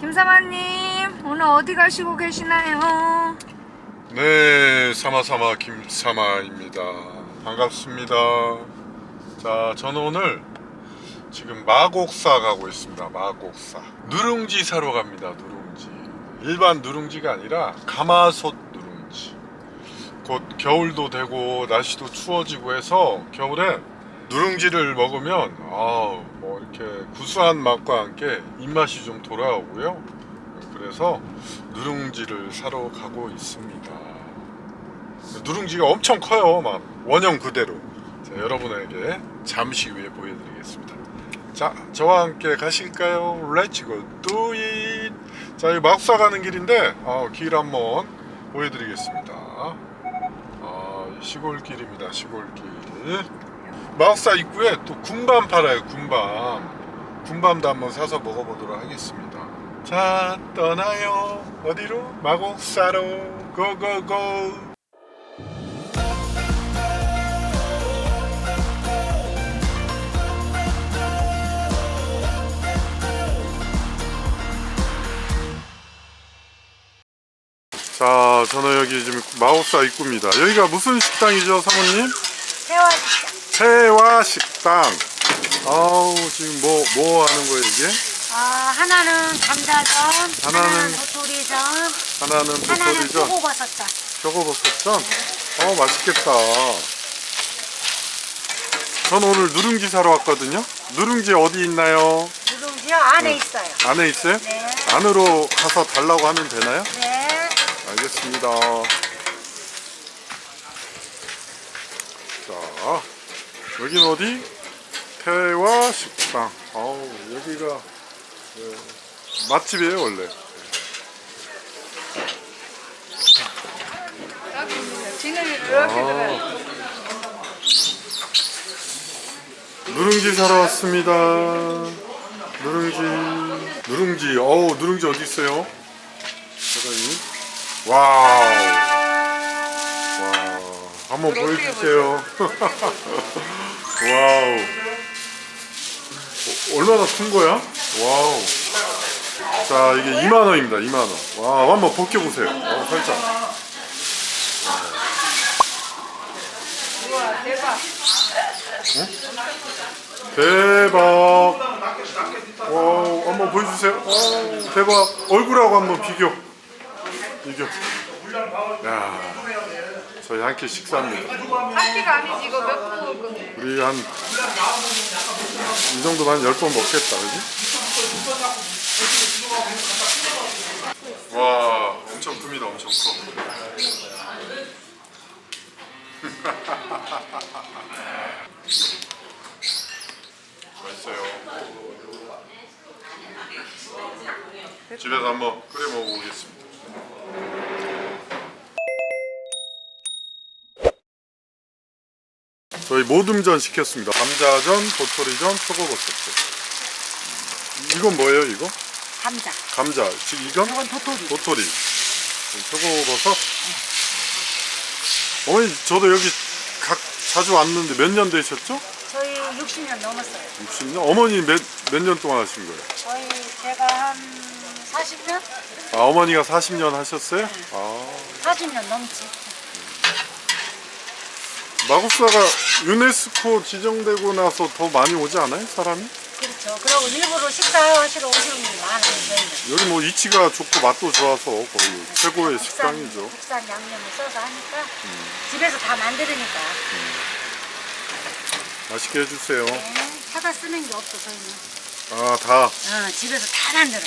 김사마님 오늘 어디 가시고 계시나요? 네, 사마사마 김사마입니다. 반갑습니다. 자, 저는 오늘 지금 마곡사 가고 있습니다. 마곡사. 누룽지 사러 갑니다. 누룽지. 일반 누룽지가 아니라 가마솥 누룽지. 곧 겨울도 되고 날씨도 추워지고 해서 겨울에 누룽지를 먹으면 아우 뭐 이렇게 구수한 맛과 함께 입맛이 좀 돌아오고요. 그래서 누룽지를 사러 가고 있습니다. 누룽지가 엄청 커요. 막 원형 그대로. 자, 여러분에게 잠시 후에 보여드리겠습니다. 자, 저와 함께 가실까요? 렛츠고 뚜잇. 자, 이 막사 가는 길인데 어, 길 한번 보여드리겠습니다. 아, 시골길입니다. 시골길. 마흑사 입구에 또 군밤 팔아요. 군밤. 군밤도 한번 사서 먹어보도록 하겠습니다. 자, 떠나요. 어디로? 마곡사로. 고고고. 자, 저는 여기 지금 마곡사 입구입니다. 여기가 무슨 식당이죠, 사모님? 세화시장 세화 식당. 아우 지금 뭐뭐 하는 거예요 이게? 아, 하나는 감자전 하나는- 하나는 도토리전 하나는 하나는 도토리전, 표고버섯전 표고버섯전. 어 맛있겠다. 전 오늘 누룽지 사러 왔거든요. 누룽지 어디 있나요? 누룽지요 안에 있어요 안에 있어요? 네. 안으로 가서 달라고 하면 되나요? 네 알겠습니다. 자, 여긴 어디? 태화 식당. 아우, 여기가 네, 맛집이에요, 원래. 아, 누룽지 사러 왔습니다. 누룽지, 누룽지. 어우, 누룽지 어디 있어요? 사장님. 와우. 한번 보여주세요. 와우. 어, 얼마나 큰 거야? 와우. 자, 이게 2만 원입니다. 2만 원. 와, 한번 벗겨 보세요. 어, 살짝. 대박. 와우, 한번 보여주세요. 와우, 대박. 얼굴하고 한번 비교. 비교. 야, 저희 한 끼 식사입니다. 한 끼가 아니지 이거 몇 분? 우리 한 이 정도만 한 10번 먹겠다, 그지? 와, 엄청 큽니다, 엄청 커. 맛있어요. 집에서 한번 끓여 먹어보겠습니다. 모듬전 시켰습니다. 감자전, 도토리전, 표고버섯전. 이건 뭐예요, 이거? 감자 감자. 지금 이건? 이건 도토리 도토리. 표고버섯. 어머니, 저도 여기 각 자주 왔는데 몇 년 되셨죠? 저희 60년 넘었어요 60년? 어머니 몇, 몇 년 동안 하신 거예요? 저희 제가 한 40년? 아, 어머니가 40년 하셨어요? 아. 40년 넘지 마국사가 유네스코 지정되고 나서 더 많이 오지 않아요? 사람이? 그렇죠 그리고 일부러 식사하시러 오시는 분이 많아요 저희는 여기 뭐 이치가 좋고 맛도 좋아서 거의 최고의 국산- 식당이죠. 국산 양념을 써서 하니까 집에서 다 만드니까 맛있게 해주세요. 네, 사다 쓰는 게 없어 저희는 아, 다. 어, 집에서 다 만들어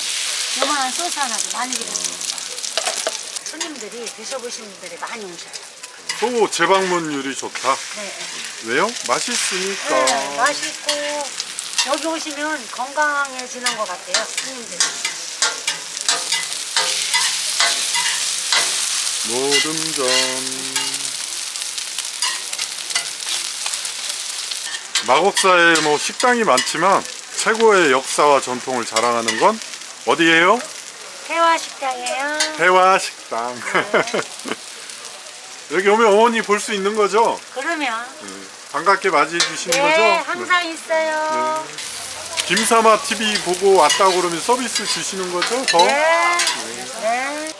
요만한 소스 하나도 많이 들어 손님들이 드셔보시는 분들이 많이 오셔요 또 재방문율이 좋다. 네, 왜요? 맛있으니까. 네, 맛있고 여기 오시면 건강해지는 것 같아요 손님들이 모듬전. 마곡사에 뭐 식당이 많지만 최고의 역사와 전통을 자랑하는 건 어디예요? 태화식당이에요 대화 식당. 여기 오면 어머니 볼 수 있는 거죠? 그러면 반갑게 맞이해 주시는 네 거죠? 항상 있어요 네. 김사마 TV 보고 왔다고 그러면 서비스 주시는 거죠? 더? 네. 네.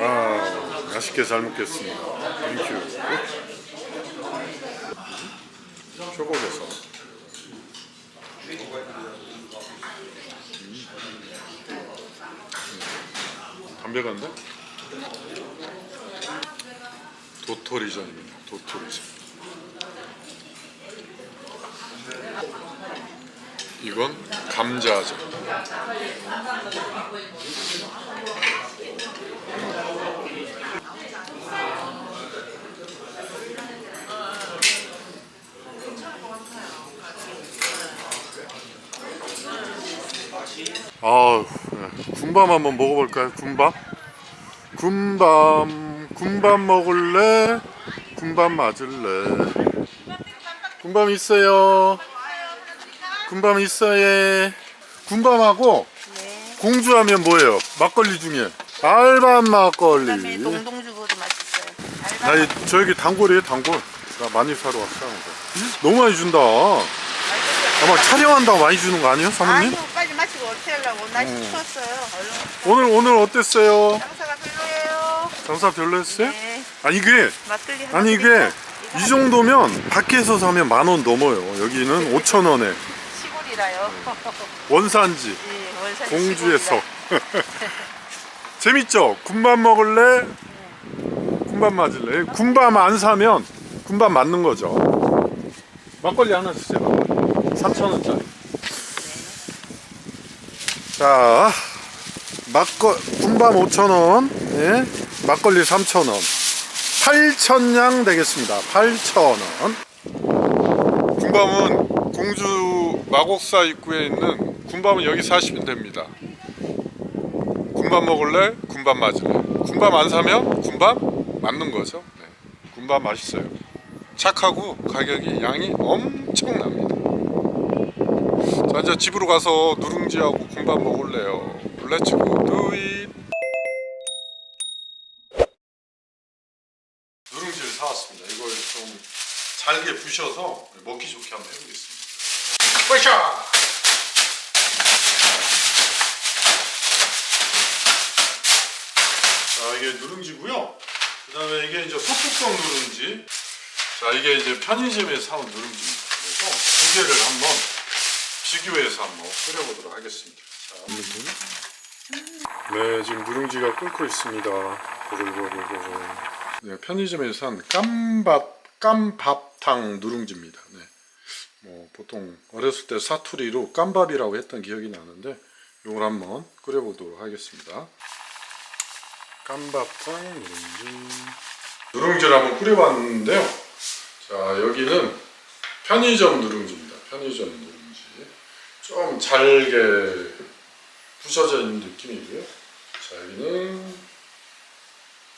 와, 맛있게 잘 먹겠습니다. 땡큐. 초고개서. 담백한데? 도토리전입니다. 도토리전. 이건 감자전. 아, 군밤 한번 먹어볼까요? 군밤? 군밤, 군밤 먹을래? 군밤 맞을래? 군밤 있어요. 군밤 있어요. 군밤하고 네. 공주하면 뭐예요? 막걸리 중에 알밤 막걸리. 동동주부도 맛있어요. 이, 저기 단골이에요, 단골. 나 많이 사러 왔어. 너무 많이 준다. 아마 촬영한다고 많이 주는 거 아니에요, 사모님? 아니요 어떻게 하려고 날씨 음. 추웠어요. 얼른 오늘 오늘 어땠어요? 장사가 별로예요. 장사 별로였어요? 네. 아니 이게 막걸리 하나 아니 이게 드릴까? 이 정도면 밖에서 사면 만 원 넘어요. 여기는 5천 원에 시골이라요. 원산지 예, 원산 공주에서 재밌죠? 군밤 먹을래? 군밤 맞을래? 군밤 안 사면 군밤 맞는 거죠. 막걸리 하나 주세요. 3천 원짜리. 자, 막거 군밤 5천 원, 예, 막걸리 3천 원, 8천 냥 되겠습니다. 8천 원. 군밤은 공주 마곡사 입구에 있는 군밤은 여기 사시면 됩니다. 군밤 먹을래? 군밤 맞을래? 군밤 안 사면 군밤 맞는 거죠. 네. 군밤 맛있어요. 착하고 가격이 양이 엄청납니다. 자 이제 집으로 가서 누룽지하고 군밤 먹을래요. 렛츠 고 두잇. 누룽지를 사왔습니다. 이걸 좀 잘게 부셔서 먹기 좋게 한번 해보겠습니다. 뿌셔! 자 이게 누룽지고요. 그 다음에 이게 이제 소뚜껑 누룽지. 자 이게 이제 편의점에서 사온 누룽지입니다. 그래서 두 개를 한번 비교해서 한번 끓여보도록 하겠습니다. 자, 네 지금 누룽지가 끓고 있습니다. 보글보글보글. 네 편의점에서 산 깜밥 깜밥탕 누룽지입니다. 네. 뭐 보통 어렸을 때 사투리로 깜밥이라고 했던 기억이 나는데 이걸 한번 끓여보도록 하겠습니다. 깜밥탕 누룽지 누룽지를 한번 끓여봤는데요. 자 여기는 편의점 누룽지입니다. 편의점 누룽지 좀 잘게 부셔져 있는 느낌이고요. 자 여기는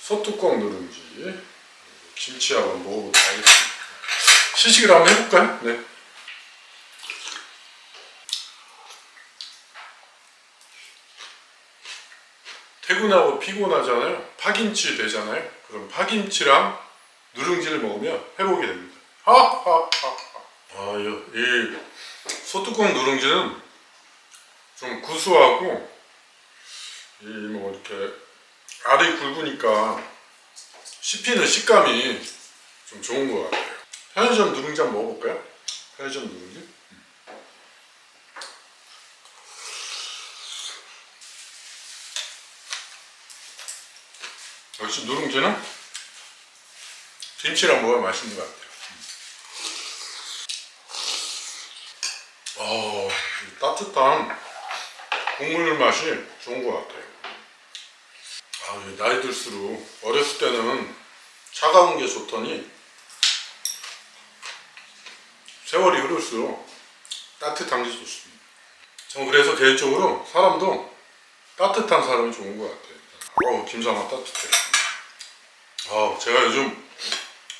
소뚜껑 누룽지 김치하고 먹어보도록 하겠습니다. 시식을 한번 해볼까요? 네. 퇴근하고 피곤하잖아요. 파김치 되잖아요. 그럼 파김치랑 누룽지를 먹으면 회복이 됩니다. 하하하하. 아, 이, 이 소뚜껑 누룽지는 좀 구수하고 이 뭐 이렇게 알이 굵으니까 씹히는 식감이 좀 좋은 것 같아요. 편의점 누룽지 한번 먹어볼까요? 편의점 누룽지? 역시 누룽지는 김치랑 먹으면 맛있는 것 같아요. 어, 이 따뜻한 국물 맛이 좋은 것 같아요. 아, 이 나이 들수록 어렸을 때는 차가운 게 좋더니 세월이 흐를수록 따뜻한 게 좋습니다. 전 그래서 개인적으로 사람도 따뜻한 사람이 좋은 것 같아요. 어, 김상아 따뜻해. 아, 제가 요즘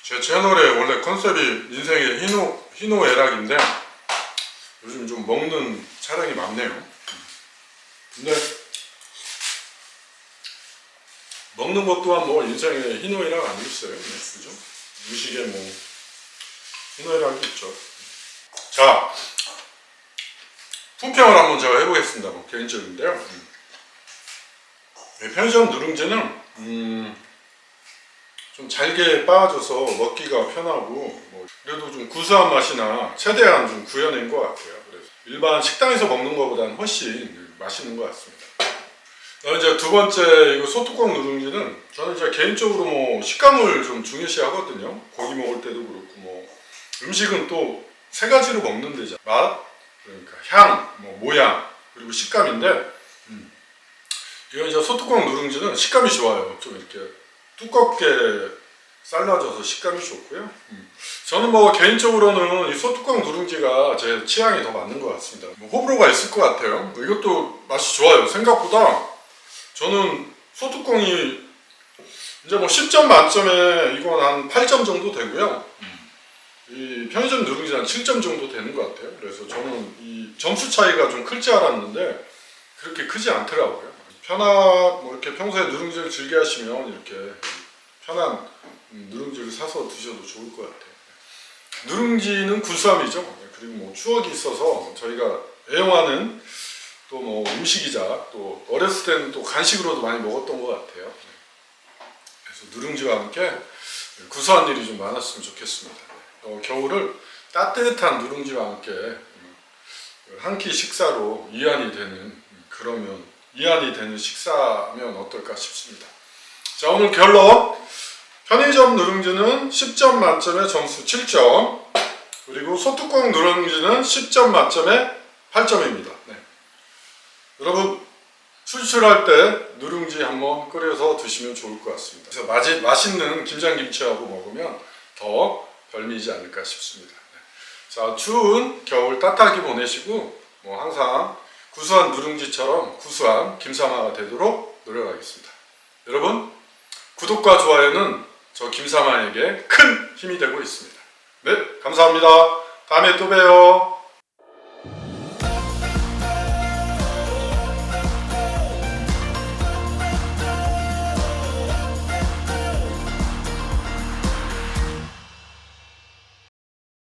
제 채널에 원래 컨셉이 인생의 희노 희노애락인데 요즘 좀 먹는 촬영이 많네요. 근데 먹는 것 또한 뭐 인생의 희노애락 아니겠어요? 네, 그죠? 음식에 뭐 희노애락이 있죠. 자, 품평을 한번 제가 해보겠습니다. 뭐 개인적인데요. 음. 네, 편의점 누룽지는 음, 좀 잘게 빻아줘서 먹기가 편하고 뭐 그래도 좀 구수한 맛이나 최대한 좀 구현된 것 같아요. 그래서 일반 식당에서 먹는 것보다는 훨씬 맛있는 것 같습니다. 이제 두 번째 이거 소뚜껑 누룽지는 저는 이제 개인적으로 뭐 식감을 좀 중요시 하거든요. 고기 먹을 때도 그렇고 뭐 음식은 또 세 가지로 먹는 데죠. 맛, 그러니까 향, 뭐 모양 그리고 식감인데 음. 이거 이제 소뚜껑 누룽지는 식감이 좋아요. 좀 이렇게 두껍게 잘라져서 식감이 좋고요. 음. 저는 뭐 개인적으로는 이 소뚜껑 누룽지가 제 취향이 더 맞는 것 같습니다. 뭐 호불호가 있을 것 같아요. 이것도 맛이 좋아요. 생각보다 저는 소뚜껑이 이제 뭐 10점 만점에 이건 한 8점 정도 되고요. 이 편의점 누룽지는 한 7점 정도 되는 것 같아요. 그래서 저는 이 점수 차이가 좀 클 줄 알았는데 그렇게 크지 않더라고요. 편한 뭐 이렇게 평소에 누룽지를 즐겨 하시면 이렇게 편한 음, 누룽지를 사서 드셔도 좋을 것 같아요. 누룽지는 구수함이죠. 그리고 뭐 추억이 있어서 저희가 애용하는 또 뭐 음식이자 또 어렸을 때는 또 간식으로도 많이 먹었던 것 같아요. 그래서 누룽지와 함께 구수한 일이 좀 많았으면 좋겠습니다. 어, 겨울을 따뜻한 누룽지와 함께 음, 한끼 식사로 이안이 되는 음, 그러면 이안이 되는 식사면 어떨까 싶습니다. 자 오늘 결론 편의점 누룽지는 10점 만점에 점수 7점 그리고 소뚜껑 누룽지는 10점 만점에 8점입니다. 여러분 출출할 때 누룽지 한번 끓여서 드시면 좋을 것 같습니다. 그래서 맛이, 맛있는 김장김치하고 먹으면 더 별미지 않을까 싶습니다. 네. 자 추운 겨울 따뜻하게 보내시고 뭐 항상 구수한 누룽지처럼 구수한 김사마가 되도록 노력하겠습니다. 여러분 구독과 좋아요는 저 김사마에게 큰 힘이 되고 있습니다. 네 감사합니다. 다음에 또 봬요.